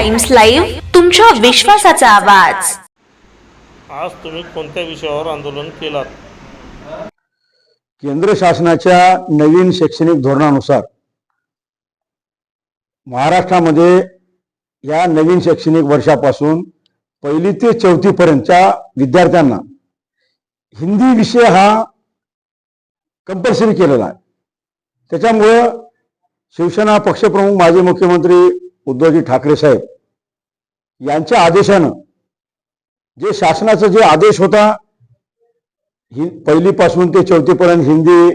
Times live तुमच्या विश्वासाचा आवाज. आज तुम्ही कोणत्या विषयावर आंदोलन केलात? केंद्र शासनाच्या नवीन शैक्षणिक धोरणानुसार महाराष्ट्रामध्ये या नवीन शैक्षणिक वर्षापासून पहिली ते चौथी पर्यंतच्या विद्यार्थ्यांना हिंदी विषय हा कंपल्सरी केलेला आहे. त्याच्यामुळं शिवसेना पक्षप्रमुख माजी मुख्यमंत्री उद्धवजी ठाकरे साहेब यांच्या आदेशानं जे शासनाचा जे आदेश होता हि पहिलीपासून ते चौथीपर्यंत हिंदी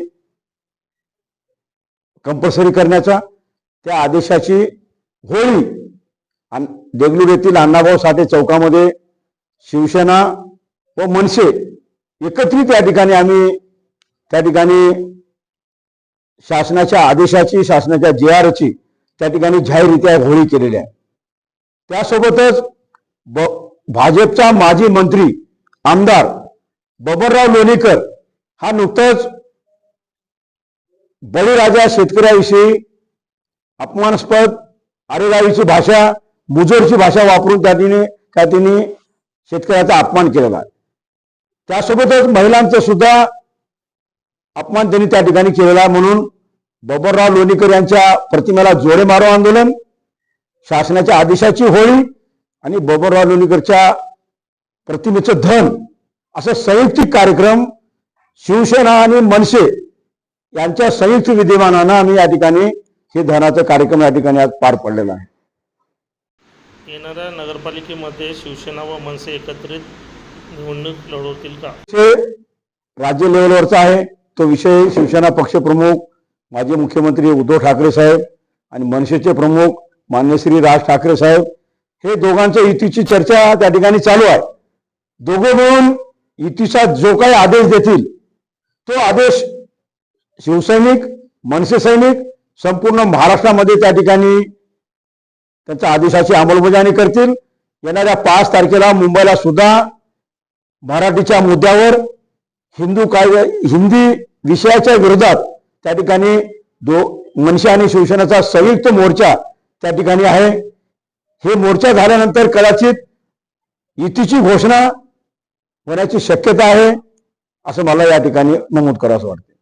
कंपल्सरी करण्याचा त्या आदेशाची होळी देगलूर येथील अण्णाभाऊ साठे चौकामध्ये शिवसेना व मनसे एकत्रित या ठिकाणी आम्ही त्या ठिकाणी शासनाच्या आदेशाची शासनाच्या जे आरची त्या ठिकाणी जाहीररित्या होळी केलेली आहे. त्यासोबतच ब भाजपचा माजी मंत्री आमदार बबनराव लोणीकर हा नुकताच बळीराजा शेतकऱ्याविषयी अपमानास्पद आरेरावीची भाषा मुजोरची भाषा वापरून त्या तिने त्या तिने शेतकऱ्याचा अपमान केलेला आहे. त्यासोबतच महिलांचं सुद्धा अपमान त्यांनी त्या ठिकाणी केलेला म्हणून बबनराव लोणीकर यांच्या प्रतिमेला जोडे मारो आंदोलन शासनाच्या आदेशाची होळी आणि बबनराव लोणीकरच्या प्रतिमेचं धन असं संयुक्तिक कार्यक्रम शिवसेना आणि मनसे यांच्या संयुक्त विद्यमानानं आम्ही या ठिकाणी हे धनाचा कार्यक्रम या ठिकाणी आज पार पडलेला आहे. येणाऱ्या नगरपालिकेमध्ये शिवसेना व मनसे एकत्रित निवडणूक लढवतील का? राज्य लेवलवरचा आहे. तो विषय शिवसेना पक्षप्रमुख माजी मुख्यमंत्री उद्धव ठाकरे साहेब आणि मनसेचे प्रमुख मान्य श्री राज ठाकरे साहेब हे दोघांच्या युतीची चर्चा त्या ठिकाणी चालू आहे. दोघे मिळून युतीचा जो काही आदेश देतील तो आदेश शिवसैनिक मनसे सैनिक संपूर्ण महाराष्ट्रामध्ये त्या ठिकाणी त्यांच्या आदेशाची अंमलबजावणी करतील. येणाऱ्या पाच तारखेला मुंबईला सुद्धा मराठीच्या मुद्द्यावर हिंदू काय हिंदी विषयाच्या विरोधात त्या ठिकाणी दो मनसे आणि शिवसेनेचा संयुक्त मोर्चा त्या ठिकाणी आहे. हे मोर्चा झाल्यानंतर कदाचित युतीची घोषणा होण्याची शक्यता आहे असं मला या ठिकाणी नमूद करावं वाटतं